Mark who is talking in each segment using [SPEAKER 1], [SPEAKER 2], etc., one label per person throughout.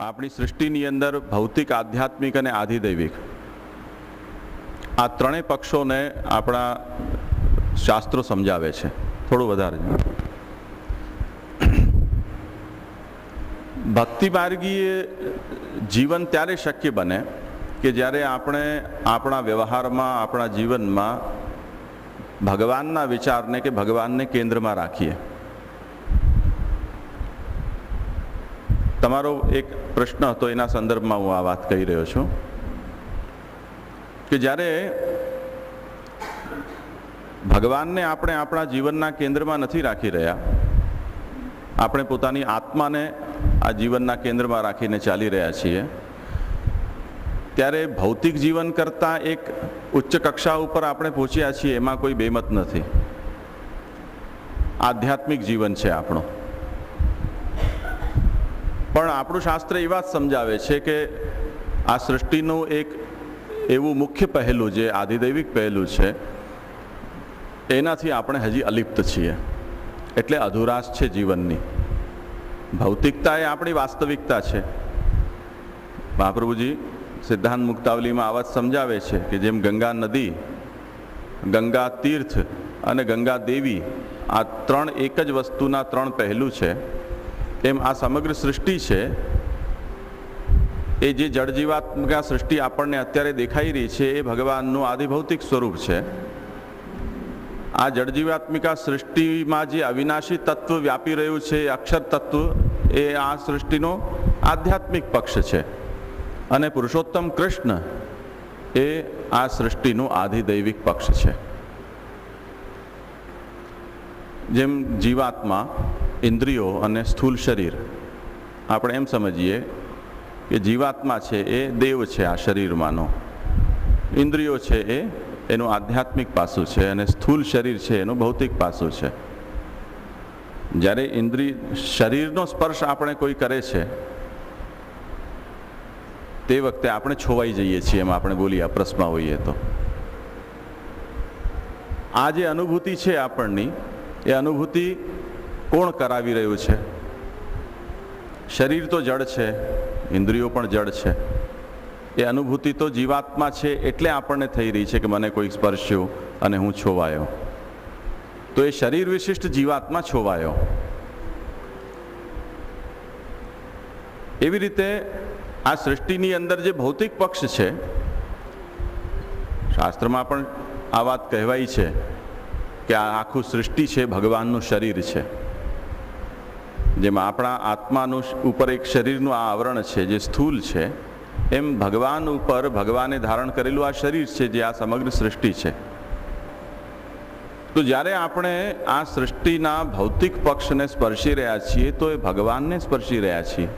[SPEAKER 1] આપણી સૃષ્ટિની અંદર ભૌતિક, આધ્યાત્મિક અને આધિદૈવિક. આ ત્રણેય પક્ષોને આપણા શાસ્ત્રો સમજાવે છે. થોડું વધારે ભક્તિ માર્ગીય જીવન ત્યારે શક્ય બને કે જ્યારે આપણે આપણા વ્યવહારમાં, આપણા જીવનમાં ભગવાનના વિચારને કે ભગવાનને કેન્દ્રમાં રાખીએ. તમારો એક પ્રશ્ન હતો, એના સંદર્ભમાં હું આ વાત કહી રહ્યો છું કે જ્યારે ભગવાનને આપણે આપણા જીવનના કેન્દ્રમાં નથી રાખી રહ્યા, આપણે પોતાની આત્માને આ જીવનના કેન્દ્રમાં રાખીને ચાલી રહ્યા છીએ, ત્યારે ભૌતિક જીવન કરતાં એક ઉચ્ચ કક્ષા ઉપર આપણે પહોંચ્યા છીએ, એમાં કોઈ બેમત નથી. આધ્યાત્મિક જીવન છે આપણું. પણ આપણું શાસ્ત્ર એ વાત સમજાવે છે કે આ સૃષ્ટિનું એક એવું મુખ્ય પહેલું જે આદિદૈવિક પહેલું છે, એનાથી આપણે હજી અલિપ્ત છીએ. એટલે અધુરાશ છે જીવનની. ભૌતિકતા એ આપણી વાસ્તવિકતા છે. મહાપ્રભુજી સિદ્ધાંત મુક્તાવલીમાં આ વાત સમજાવે છે કે જેમ ગંગા નદી, ગંગા તીર્થ અને ગંગા દેવી આ ત્રણ એક જ વસ્તુના ત્રણ પહેલું છે એમ આ સમગ્ર સૃષ્ટિ છે, એ જે જળજીવાત્મક સૃષ્ટિ આપણને અત્યારે દેખાઈ રહી છે, એ ભગવાનનું આધિભૌતિક સ્વરૂપ છે. આ જળજીવાત્મિકા સૃષ્ટિમાં જે અવિનાશી તત્વ વ્યાપી રહ્યું છે, અક્ષર તત્વ, એ આ સૃષ્ટિનો આધ્યાત્મિક પક્ષ છે. અને પુરુષોત્તમ કૃષ્ણ એ આ સૃષ્ટિનું આધિદૈવિક પક્ષ છે. જેમ જીવાત્મા ઇન્દ્રિયો અને સ્થૂલ શરીર. આપણે એમ સમજીએ કે જીવાત્મા છે એ દેવ છે આ શરીરમાંનો. ઇન્દ્રિયો છે એ એનું આધ્યાત્મિક પાસું છે અને સ્થૂલ શરીર છે એનું ભૌતિક પાસું છે. જ્યારે ઇન્દ્રિય શરીરનો સ્પર્શ આપણે કોઈ કરે છે, તે વખતે આપણે છોવાઈ જઈએ છીએ એમ આપણે બોલીએ પ્રશ્નમાં હોઈએ તો. આ જે અનુભૂતિ છે આપણની, એ અનુભૂતિ કોણ કરાવી રહ્યું છે? શરીર તો જડ છે, ઇન્દ્રિયો પણ જડ છે. એ અનુભૂતિ તો જીવાત્મા છે એટલે આપણને થઈ રહી છે કે મને કોઈ સ્પર્શ્યું અને હું છોવાયો. તો એ શરીર વિશિષ્ટ જીવાત્મા છોવાયો. એવી રીતે આ સૃષ્ટિની અંદર જે ભૌતિક પક્ષ છે, શાસ્ત્રમાં પણ આ વાત કહેવાય છે કે આ આખું સૃષ્ટિ છે ભગવાનનું શરીર છે. જેમાં આપણા આત્માનું ઉપર એક શરીરનું આ આવરણ છે, જે સ્થૂલ છે, એમ ભગવાન ઉપર ભગવાને ધારણ કરેલું આ શરીર છે, જે આ સમગ્ર સૃષ્ટિ છે. તો જ્યારે આપણે આ સૃષ્ટિના ભૌતિક પક્ષને સ્પર્શી રહ્યા છીએ, તો એ ભગવાનને સ્પર્શી રહ્યા છીએ.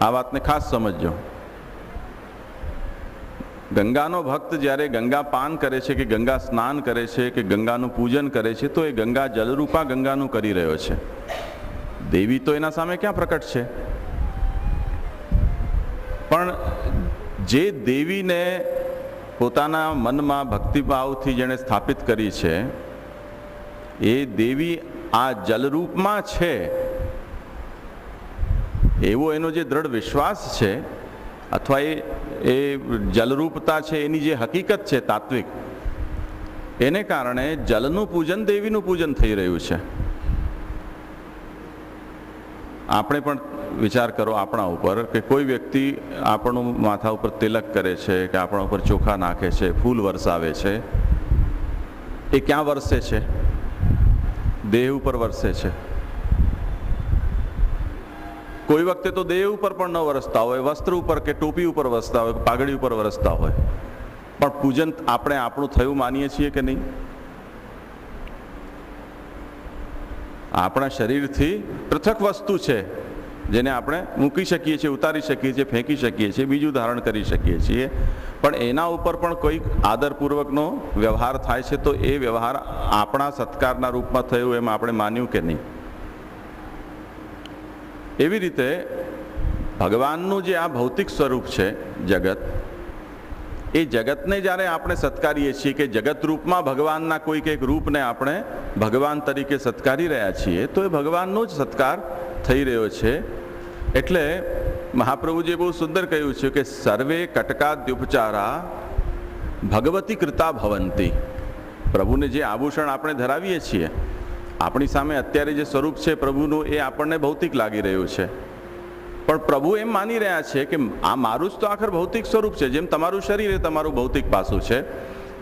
[SPEAKER 1] આ વાતને ખાસ સમજજો. ગંગાનો ભક્ત જ્યારે ગંગા પાન કરે છે કે ગંગા સ્નાન કરે છે કે ગંગાનું પૂજન કરે છે, તો એ ગંગા જલરૂપા ગંગાનું કરી રહ્યો છે. દેવી તો એના સામે ક્યાં પ્રકટ છે? પણ જે દેવીને પોતાના મનમાં ભક્તિભાવથી જેણે સ્થાપિત કરી છે, એ દેવી આ જલરૂપમાં છે. એવો એનો જે દ્રઢ વિશ્વાસ છે અથવા એ એ જલરૂપતા છે, એની જે હકીકત છે તાત્વિક, એને કારણે જલનું પૂજન દેવીનું પૂજન થઈ રહ્યું છે. આપણે પણ વિચાર કરો આપણા ઉપર કે કોઈ વ્યક્તિ આપણું માથા ઉપર તિલક કરે છે, કે આપણા ઉપર ચોખા નાખે છે, ફૂલ વરસાવે છે, એ ક્યાં વરસે છે? દેહ ઉપર વરસે છે. કોઈ વખતે તો દેહ ઉપર પણ ન વરસતા હોય, વસ્ત્ર ઉપર કે ટોપી ઉપર વરસતા હોય, પાઘડી ઉપર વરસતા હોય. પણ પૂજન આપણે આપણું થયું માનીએ છીએ કે નહીં? આપણા શરીરથી પૃથક વસ્તુ છે, જેને આપણે મૂકી શકીએ છીએ, ઉતારી શકીએ છીએ, ફેંકી શકીએ છીએ, બીજું ધારણ કરી શકીએ છીએ. પણ એના ઉપર પણ કોઈ આદરપૂર્વકનો વ્યવહાર થાય છે, તો એ વ્યવહાર આપણા સત્કારના રૂપમાં થયું એમ આપણે માન્યું કે નહીં? એવી રીતે ભગવાનનું જે આ ભૌતિક સ્વરૂપ છે જગત, એ જગતને જ્યારે આપણે સત્કારીએ છીએ કે જગત રૂપમાં ભગવાનના કોઈક એક રૂપને આપણે ભગવાન તરીકે સત્કારી રહ્યા છીએ, તો એ ભગવાનનો જ સત્કાર થઈ રહ્યો છે. એટલે મહાપ્રભુજીએ બહુ સુંદર કહ્યું છે કે સર્વે કટકાદ્યુપચારા ભગવતી કૃતા ભવંતી. પ્રભુને જે આભૂષણ આપણે ધરાવીએ છીએ આપણી સામે અત્યારે જે સ્વરૂપ છે પ્રભુનું, એ આપણને ભૌતિક લાગી રહ્યું છે. પણ પ્રભુ એમ માની રહ્યા છે કે આ મારું જ તો આખર ભૌતિક સ્વરૂપ છે, જેમ તમારું શરીર એ તમારું ભૌતિક પાસું છે,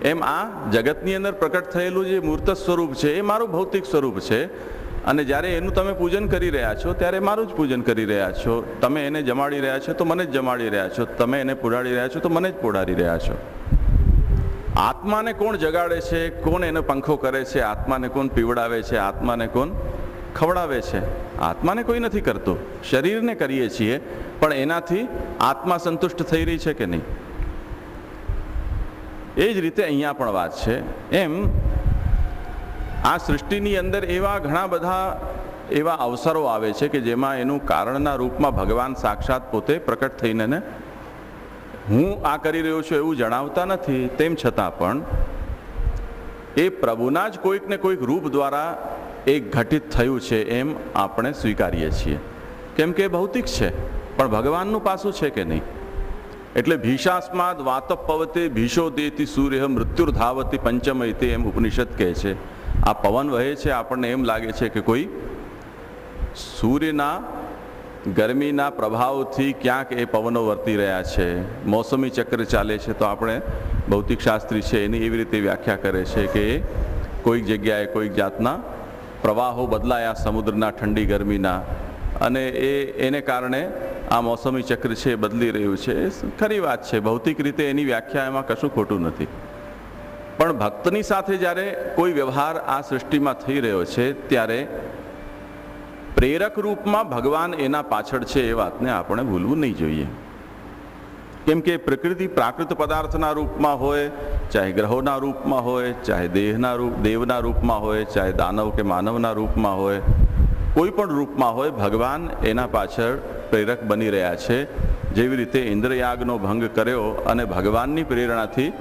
[SPEAKER 1] એમ આ જગતની અંદર પ્રકટ થયેલું જે મૂર્ત સ્વરૂપ છે, એ મારું ભૌતિક સ્વરૂપ છે. અને જ્યારે એનું તમે પૂજન કરી રહ્યા છો, ત્યારે મારું જ પૂજન કરી રહ્યા છો. તમે એને જમાડી રહ્યા છો, તો મને જ જમાડી રહ્યા છો. તમે એને પુડાડી રહ્યા છો, તો મને જ પુડાડી રહ્યા છો. આત્માને કોણ જગાડે છે? કોણ એનો પંખો કરે છે? આત્માને કોણ પીવડાવે છે? આત્માને કોણ ખવડાવે છે? આત્માને કોઈ નથી કરતું. શરીરને કરીએ છીએ, પણ એનાથી આત્મા સંતુષ્ટ થઈ રહી છે કે નહીં? એ જ રીતે અહીંયા પણ વાત છે. એમ આ સૃષ્ટિની અંદર એવા ઘણા બધા એવા અવસરો આવે છે કે જેમાં એનું કારણના રૂપમાં ભગવાન સાક્ષાત પોતે પ્રકટ થઈને હું આ કરી રહ્યો છું એવું જણાવતા નથી. તેમ છતાં પણ એ પ્રભુના જ કોઈક ને કોઈક રૂપ દ્વારા એક ઘટિત થયું છે એમ આપણે સ્વીકારીએ છીએ. કેમ કે એ ભૌતિક છે, પણ ભગવાનનું પાસું છે કે નહીં? એટલે ભીષાસ્માદ વાતપ પવતે ભીષો દેતી સૂર્ય મૃત્યુર્ધાવતી પંચમયતે એમ ઉપનિષદ કહે છે. આ પવન વહે છે, આપણને એમ લાગે છે કે કોઈ સૂર્યના ગરમીના પ્રભાવથી ક્યાંક એ પવનો વર્તી રહ્યા છે. મોસમી ચક્ર ચાલે છે તો આપણે ભૌતિકશાસ્ત્રી છે એની એવી રીતે વ્યાખ્યા કરે છે કે કોઈક જગ્યાએ કોઈક જાતના પ્રવાહો બદલાયા સમુદ્રના ઠંડી ગરમીના અને એ, એને કારણે આ મોસમી ચક્ર છે એ બદલી રહ્યું છે. ખરી વાત છે. ભૌતિક રીતે એની વ્યાખ્યા એમાં કશું ખોટું નથી. પણ ભક્તની સાથે જ્યારે કોઈ વ્યવહાર આ સૃષ્ટિમાં થઈ રહ્યો છે, ત્યારે પ્રેરક રૂપમાં ભગવાન એના પાછળ છે એ વાતને આપણે ભૂલવું નહીં જોઈએ. કેમ કે પ્રકૃતિ પ્રાકૃત પદાર્થના રૂપમાં હોય, ચાહે ગ્રહોના રૂપમાં હોય, ચાહે દેહના રૂપ, દેવના રૂપમાં હોય, ચાહે દાનવ કે માનવના રૂપમાં હોય, કોઈ પણ રૂપમાં હોય, ભગવાન એના પાછળ પ્રેરક બની રહ્યા છે. જેવી રીતે ઇન્દ્રયાગનો ભંગ કર્યો અને ભગવાનની પ્રેરણાથી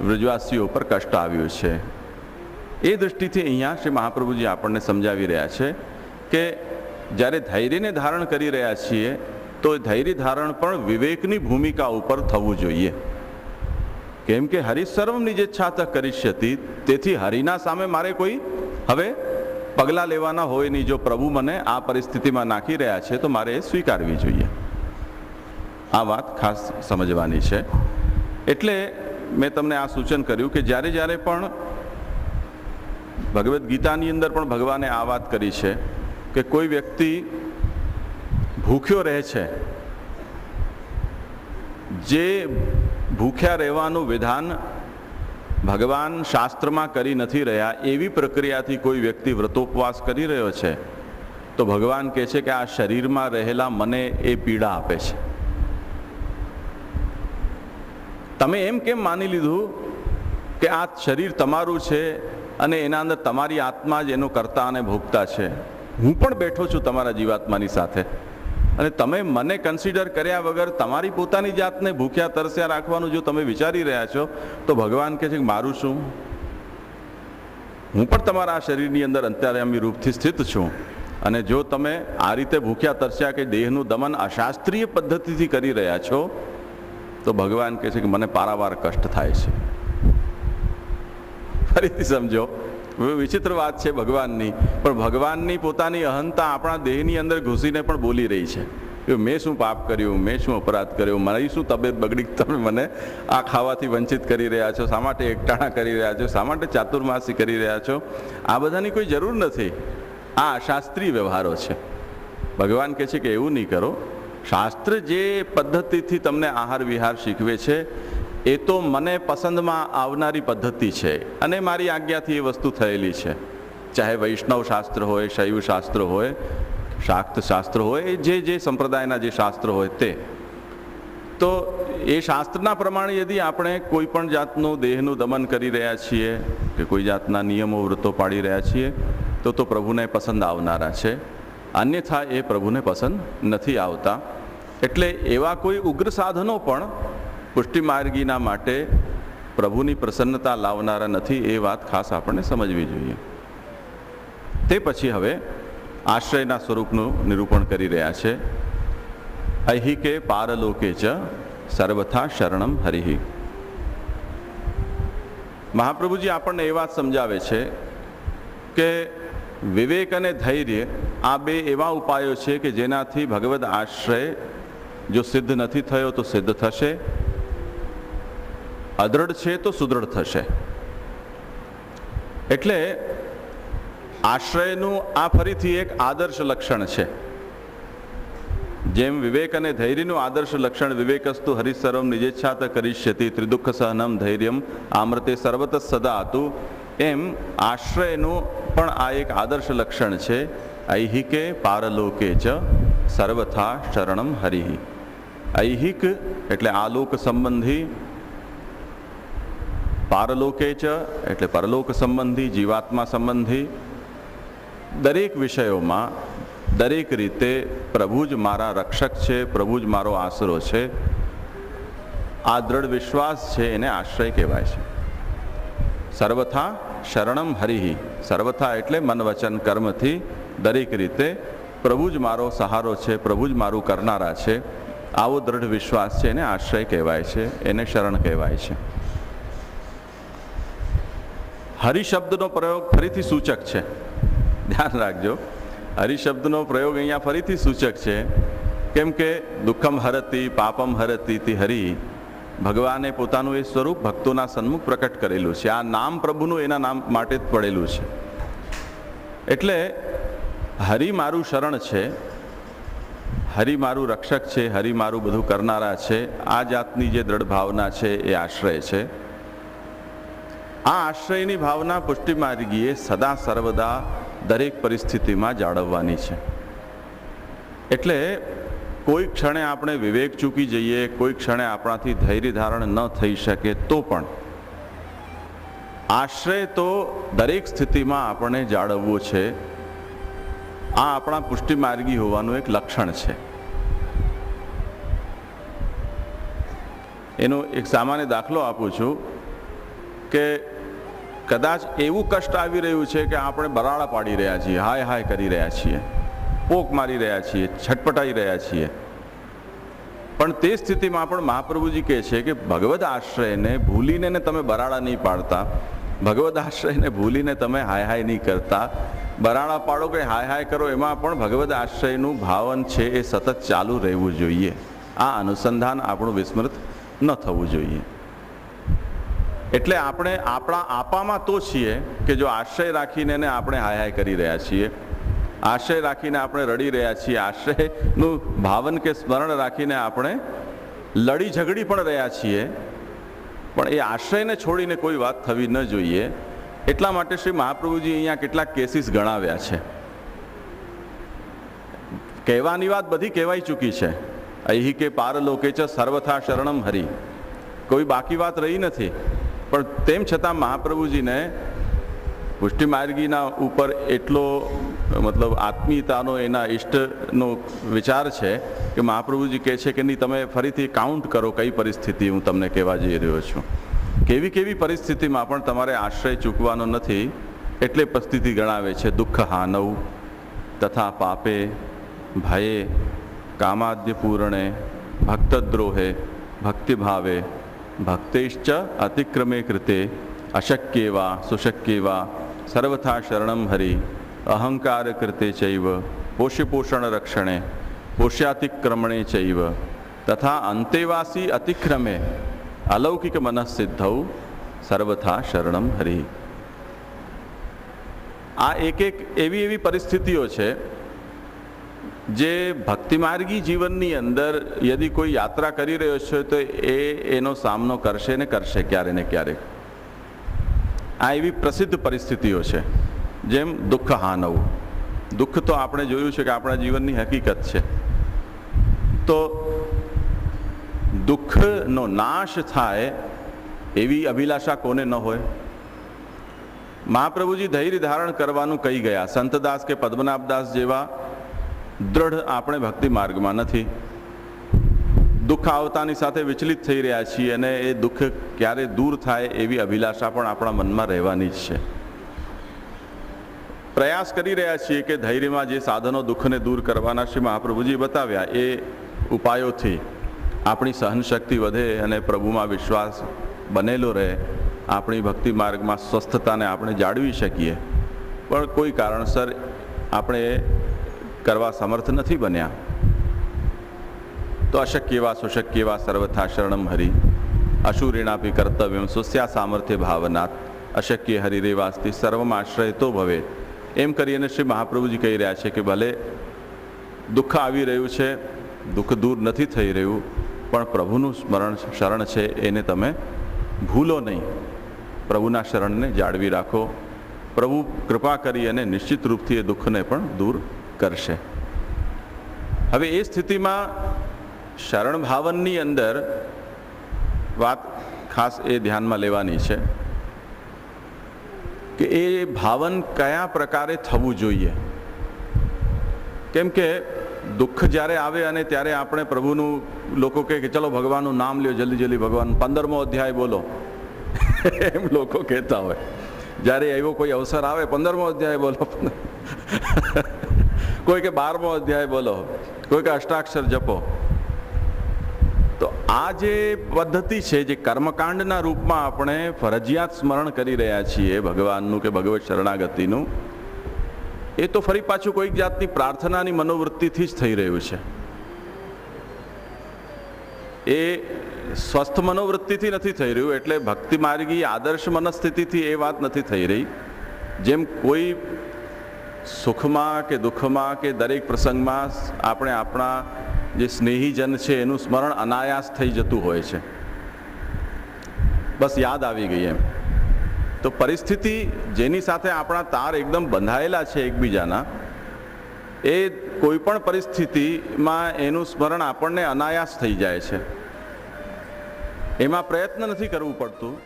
[SPEAKER 1] વ્રજવાસીઓ પર કષ્ટ આવ્યું છે. એ દૃષ્ટિથી અહીંયા શ્રી મહાપ્રભુજી આપણને સમજાવી રહ્યા છે કે જ્યારે ધૈર્યને ધારણ કરી રહ્યા છીએ, તો ધૈર્ય ધારણ પણ વિવેકની ભૂમિકા ઉપર થવું જોઈએ. કેમ કે હરિસર્વમ નિજેચ્છા તક હતી તેથી હરિના સામે મારે કોઈ હવે પગલાં લેવાના હોય નહીં. જો પ્રભુ મને આ પરિસ્થિતિમાં નાખી રહ્યા છે, તો મારે એ સ્વીકારવી જોઈએ. આ વાત ખાસ સમજવાની છે. એટલે મેં તમને આ સૂચન કર્યું કે જ્યારે જ્યારે પણ ભગવદ્ ગીતાની અંદર પણ ભગવાને આ વાત કરી છે કે કોઈ વ્યક્તિ ભૂખ્યો રહે છે, જે ભૂખ્યા રહેવાનું વિધાન ભગવાન શાસ્ત્રમાં કરી નથી રહ્યા, એવી પ્રક્રિયાથી કોઈ વ્યક્તિ વ્રતોપવાસ કરી રહ્યો છે, તો ભગવાન કહે છે કે આ શરીરમાં રહેલા મને એ પીડા આપે છે. તમે એમ કેમ માની લીધું કે આ શરીર તમારું છે અને એના અંદર તમારી આત્મા જ એનો કરતા અને ભોગતા છે? હું પણ બેઠો છું તમારા જીવાત્માની સાથે. અને તમે મને કન્સિડર કર્યા વગર તમારી પોતાની જાતને ભૂખ્યા તરસ્યા રાખવાનું જો તમે વિચારી રહ્યા છો, તો ભગવાન કહે છે કે મારું શું? હું પણ તમારા શરીરની અંદર અંતર્યામી રૂપથી સ્થિત છું. અને જો તમે આ રીતે ભૂખ્યા તરસ્યા કે દેહનું દમન અશાસ્ત્રીય પદ્ધતિથી કરી રહ્યા છો, તો ભગવાન કહે છે કે મને પારાવાર કષ્ટ થાય છે. ફરીથી સમજો વિચિત્ર વાત છે ભગવાનની. પણ ભગવાનની પોતાની અહંતા આપણા દેહની અંદર ઘૂસીને પણ બોલી રહી છે. કે મેં શું પાપ કર્યું? મેં શું અપરાધ કર્યો? મારી શું તબિયત બગડી? તમે મને આ ખાવાથી વંચિત કરી રહ્યા છો, શા માટે એકટાણા કરી રહ્યા છો, શા માટે ચાતુર્માસી કરી રહ્યા છો? આ બધાની કોઈ જરૂર નથી. આ શાસ્ત્રીય વ્યવહારો છે. ભગવાન કહે છે કે એવું નહીં કરો. શાસ્ત્ર જે પદ્ધતિથી તમને આહાર વિહાર શીખવે છે એ તો મને પસંદમાં આવનારી પદ્ધતિ છે અને મારી આજ્ઞાથી એ વસ્તુ થયેલી છે. ચાહે વૈષ્ણવ શાસ્ત્ર હોય, શૈવ શાસ્ત્ર હોય, શાક્ત શાસ્ત્ર હોય, જે જે સંપ્રદાયના જે શાસ્ત્ર હોય તે. તો એ શાસ્ત્રના પ્રમાણે યદી આપણે કોઈ પણ જાતનું દેહનું દમન કરી રહ્યા છીએ કે કોઈ જાતના નિયમો, વ્રતો પાડી રહ્યા છીએ, તો તો પ્રભુને પસંદ આવનારા છે. અન્યથા એ પ્રભુને પસંદ નથી આવતા. એટલે એવા કોઈ ઉગ્ર સાધનો પણ પુષ્ટિ માર્ગીના માટે પ્રભુની પ્રસન્નતા લાવનારા નથી એ વાત ખાસ આપણને સમજવી જોઈએ. તે પછી હવે આશ્રયના સ્વરૂપનું નિરૂપણ કરી રહ્યા છે. અહિકે પારલોકે ચ સર્વથા શરણમ હરિહિ મહાપ્રભુજી આપણને એ વાત સમજાવે છે કે વિવેક અને ધૈર્ય આ બે એવા ઉપાયો છે કે જેનાથી ભગવદ આશ્રય જો સિદ્ધ નથી થયો તો સિદ્ધ થશે. અદૃઢ છે તો સુદૃઢ થશે. એટલે આશ્રયનું આ ફરીથી એક આદર્શ લક્ષણ છે. જેમ વિવેક અને ધૈર્યનું આદર્શ લક્ષણ વિવેકસ્તુ હરિસર્વમ નિજેચ્છાત કરિષ્યતિ ત્રિદુઃખ સહનમ ધૈર્યમ આમૃતે સર્વત સદા હતું એમ આશ્રયનું પણ આ એક આદર્શ લક્ષણ છે. ઐહિકે પારલોકે ચ સર્વથા શરણમ હરિહિ ઐહિક એટલે આલોક સંબંધી પારલોકે ચ, એટલે પરલોક સંબંધી, જીવાત્મા સંબંધી, દરેક વિષયોમાં દરેક રીતે પ્રભુ જ મારા રક્ષક છે, પ્રભુ જ મારો આશરો છે. આ દ્રઢ વિશ્વાસ છે, એને આશ્રય કહેવાય છે. સર્વથા શરણમ હરિહિ, સર્વથા એટલે મન વચન કર્મથી દરેક રીતે પ્રભુ જ મારો સહારો છે, પ્રભુ જ મારું કરનારા છે. આવો દ્રઢ વિશ્વાસ છે, એને આશ્રય કહેવાય છે, એને શરણ કહેવાય છે. હરિ શબ્દનો પ્રયોગ ફરીથી સૂચક છે. ધ્યાન રાખજો. હરિશબ્દનો પ્રયોગ અહીંયા ફરીથી સૂચક છે. કેમ કે દુઃખમ હરતી, પાપમ હરતી હરિ, ભગવાને પોતાનું એ સ્વરૂપ ભક્તોના સન્મુખ પ્રકટ કરેલું છે. આ નામ પ્રભુનું એના નામ માટે જ પડેલું છે. એટલે હરિ મારું શરણ છે, હરિ મારું રક્ષક છે, હરિ મારું બધું કરનારા છે, આ જાતની જે દ્રઢ ભાવના છે એ આશ્રય છે. આ આશ્રયની ભાવના પુષ્ટિ માર્ગીએ સદા સર્વદા દરેક પરિસ્થિતિમાં જાળવવાની છે. એટલે કોઈ ક્ષણે આપણે વિવેક ચૂકી જઈએ, કોઈ ક્ષણે આપણાથી ધૈર્ય ધારણ ન થઈ શકે તો પણ આશ્રય તો દરેક સ્થિતિમાં આપણે જાળવવો છે. આ આપણા પુષ્ટિ માર્ગી હોવાનું એક લક્ષણ છે. એનો એક સામાન્ય દાખલો આપું છું કે કદાચ એવું કષ્ટ આવી રહ્યું છે કે આપણે બરાડા પાડી રહ્યા છીએ, હાય હાય કરી રહ્યા છીએ, પોક મારી રહ્યા છીએ, છટપટાઈ રહ્યા છીએ. પણ તે સ્થિતિમાં પણ મહાપ્રભુજી કહે છે કે ભગવદ આશ્રયને ભૂલીને તમે બરાડા નહીં પાડતા, ભગવદ આશ્રયને ભૂલીને તમે હાય હાય નહીં કરતા. બરાડા પાડો કે હાય હાય કરો એમાં પણ ભગવદ આશ્રયનું ભાવન છે એ સતત ચાલુ રહેવું જોઈએ. આ અનુસંધાન આપણું વિસ્મૃત ન થવું જોઈએ. એટલે આપણે આપણા આપામાં તો છીએ કે જો આશ્રય રાખીને એને આપણે હાય હાય કરી રહ્યા છીએ. આશ્રય રાખીને આપણે રડી રહ્યા છીએ. આશ્રયનું ભાવન કે સ્મરણ રાખીને આપણે લડી ઝઘડી પણ રહ્યા છીએ. પણ એ આશ્રયને છોડીને કોઈ વાત થવી ન જોઈએ. એટલા માટે શ્રી મહાપ્રભુજી અહીંયા કેટલાક કેસીસ ગણાવ્યા છે. કહેવાની વાત બધી કહેવાઈ ચૂકી છે. અહીં કે પારલોકે ચ સર્વથા શરણમ હરી. કોઈ બાકી વાત રહી નથી. પણ તેમ છતાં મહાપ્રભુજીને પુષ્ટિ માર્ગીના ઉપર એટલો, મતલબ આત્મીયતાનો, એના ઈષ્ટનો વિચાર છે કે મહાપ્રભુજી કહે છે કે નહીં, તમે ફરીથી કાઉન્ટ કરો કઈ પરિસ્થિતિ હું તમને કહેવા જઈ રહ્યો છું. કેવી કેવી પરિસ્થિતિમાં પણ તમારે આશ્રય ચૂકવાનો નથી, એટલે પરિસ્થિતિ ગણાવે છે દુઃખ હાનવ તથા પાપે, ભયે કામાદ્ય પૂરણે ભક્તદ્રોહે, ભક્તિભાવે ભક્તેશ્ચ અતિક્રમે કૃતે અશક્યેવા સુશક્યેવા સર્વથા શરણમ હરી અહંકાર કૃતે ચૈવ પોષ્યપોષણ રક્ષણે પોષ્યાતિક્રમણે ચૈવ તથા અંતેવાસી અતિક્રમે અલૌકિક મનઃસિદ્ધૌ સર્વથા શરણમ હરી આ એક એક એવી એવી પરિસ્થિતિઓ છે જે ભક્તિમાર્ગી જીવનની અંદર યદિ કોઈ યાત્રા કરી રહ્યો છે, તો એ એનો સામનો કરશે ને કરશે ક્યારે ને ક્યારેક આ એવી પ્રસિદ્ધ પરિસ્થિતિઓ છે, જેમ દુઃખ હાનવું. દુઃખ તો આપણે જોયું છે કે આપણા જીવનની હકીકત છે. તો દુઃખનો નાશ થાય એવી અભિલાષા કોને ન હોય? મહાપ્રભુજી ધૈર્ય ધારણ કરવાનું કહી ગયા. સંતદાસ કે પદ્મનાભદાસ જેવા દ્રઢ આપણે ભક્તિ માર્ગમાં નથી. દુઃખ આવતાની સાથે વિચલિત થઈ રહ્યા છીએ અને એ દુઃખ ક્યારે દૂર થાય એવી અભિલાષા પણ આપણા મનમાં રહેવાની જ છે. પ્રયાસ કરી રહ્યા છીએ કે ધૈર્યમાં જે સાધનો દુઃખને દૂર કરવાના શ્રી મહાપ્રભુજી બતાવ્યા, એ ઉપાયોથી આપણી સહનશક્તિ વધે અને પ્રભુમાં વિશ્વાસ બનેલો રહે. આપણી ભક્તિ માર્ગમાં સ્વસ્થતાને આપણે જાળવી શકીએ. પણ કોઈ કારણસર આપણે કરવા સમર્થ નથી બન્યા. તો અશક્ય એવા સુશક્ય એવા સર્વથા શરણમ હરિ. અશુરીણાપી કર્તવ્યમ સુસ્યા સામર્થ્ય ભાવનાત. અશક્ય હરિરેવાસ્તી સર્વમાં આશ્રય તો ભવે એમ કરીને શ્રી મહાપ્રભુજી કહી રહ્યા છે કે ભલે દુઃખ આવી રહ્યું છે, દુઃખ દૂર નથી થઈ રહ્યું, પણ પ્રભુનું સ્મરણ શરણ છે એને તમે ભૂલો નહીં. પ્રભુના શરણને જાળવી રાખો. પ્રભુ કૃપા કરી અને નિશ્ચિત રૂપથી એ દુઃખને પણ દૂર કરશે. હવે એ સ્થિતિમાં શરણ ભાવનની અંદર વાત ખાસ એ ધ્યાનમાં લેવાની છે કે એ ભાવન કયા પ્રકારે થવું જોઈએ. કેમ કે દુઃખ જ્યારે આવે અને ત્યારે આપણે પ્રભુનું લોકો કહે કે ચલો ભગવાનનું નામ લ્યો, જલ્દી જલ્દી ભગવાન, પંદરમો અધ્યાય બોલો. એમ લોકો કહેતા હોય. જ્યારે એવો કોઈ અવસર આવે, પંદરમો અધ્યાય બોલો. કોઈ કે બારમો અધ્યાય બોલો કોઈ કે અષ્ટાક્ષર જપો. તો આ જે પદ્ધતિ છે, જે કર્મકાંડના રૂપમાં આપણે ફરજિયાત સ્મરણ કરી રહ્યા છીએ ભગવાનનું કે ભગવત શરણાગતિનું, એ તો ફરી પાછું કોઈક જાતની પ્રાર્થનાની મનોવૃત્તિથી જ થઈ રહ્યું છે. એ સ્વસ્થ મનોવૃત્તિથી નથી થઈ રહ્યું, એટલે ભક્તિ માર્ગી આદર્શ મનસ્થિતિથી એ વાત નથી થઈ રહી. જેમ કોઈ સુખમાં કે દુઃખમાં કે દરેક પ્રસંગમાં આપણે આપણા જે સ્નેહીજન છે એનું સ્મરણ અનાયાસ થઈ જતું હોય છે. બસ યાદ આવી ગઈ એમ. તો પરિસ્થિતિ જેની સાથે આપણા તાર એકદમ બંધાયેલા છે એકબીજાના, એ કોઈ પણ પરિસ્થિતિમાં એનું સ્મરણ આપણને અનાયાસ થઈ જાય છે. એમાં પ્રયત્ન નથી કરવું પડતું.